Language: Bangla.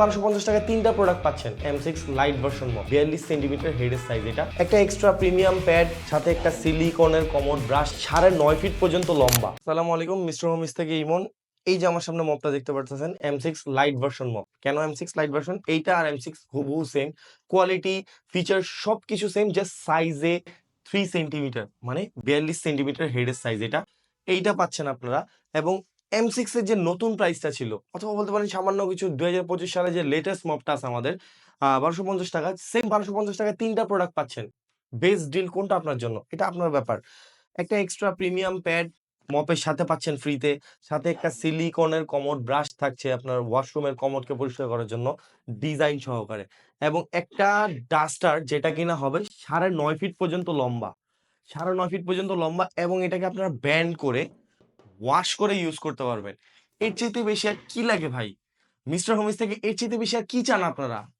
বারোশো পঞ্চাশ টাকা তিনটা প্রোডাক্ট পাচ্ছেন M six light version mop বিয়াল্লিশ সেন্টিমিটার হেডের সাইজ এটা। একটা এক্সট্রা প্রিমিয়াম প্যাড সাথে একটা সিলিকনের কমোড ব্রাশ সাড়ে নয় ফিট পর্যন্ত লম্বা। সালাম আলাইকুম, মিস্টার হোমিস থেকে ইমন। এই যে আমার সামনে মপটা দেখতে পাচ্ছেন M six light version mop কেন এম সিক্স লাইট ভার্সন এইটা আর এম সিক্স হুবহু সেম কোয়ালিটি ফিচার সব কিছু সেম জাস্ট সাইজে থ্রি সেন্টিমিটার মানে বিয়াল্লিশ সেন্টিমিটার হেডের সাইজ এটা। এইটা পাচ্ছেন আপনারা, এবং এম সিক্স এর যে নতুন প্রাইসটা ছিল, অথবা বলতে পারেন সামান্য কিছু দুই হাজার পঁচিশ সালে যে লেটেস্ট মপটা আছে আমাদের বারোশো পঞ্চাশ টাকা সেম বারোশো পঞ্চাশ টাকা তিনটা প্রোডাক্ট পাচ্ছেন। বেস্ট ডিল কোনটা আপনার জন্য? এটা আপনার ব্যাপার। একটা এক্সট্রা প্রিমিয়াম প্যাড মপের সাথে পাচ্ছেন ফ্রিতে সাথে একটা সিলিকনের কমোড ব্রাশ থাকছে আপনার ওয়াশরুমের কমোডকে পরিষ্কার করার জন্য ডিজাইন সহকারে। এবং একটা ডাস্টার যেটা কিনা হবে সাড়ে নয় ফিট পর্যন্ত লম্বা, সাড়ে নয় ফিট পর্যন্ত লম্বা এবং এটাকে আপনারা ব্যান্ড করে ওয়াশ করে ইউজ করতে পারবেন। এর চাইতে বেশি আর কি লাগে ভাই? মিস্টার হোমিস থেকে এর চাইতে বেশি আর কি চান আপনারা?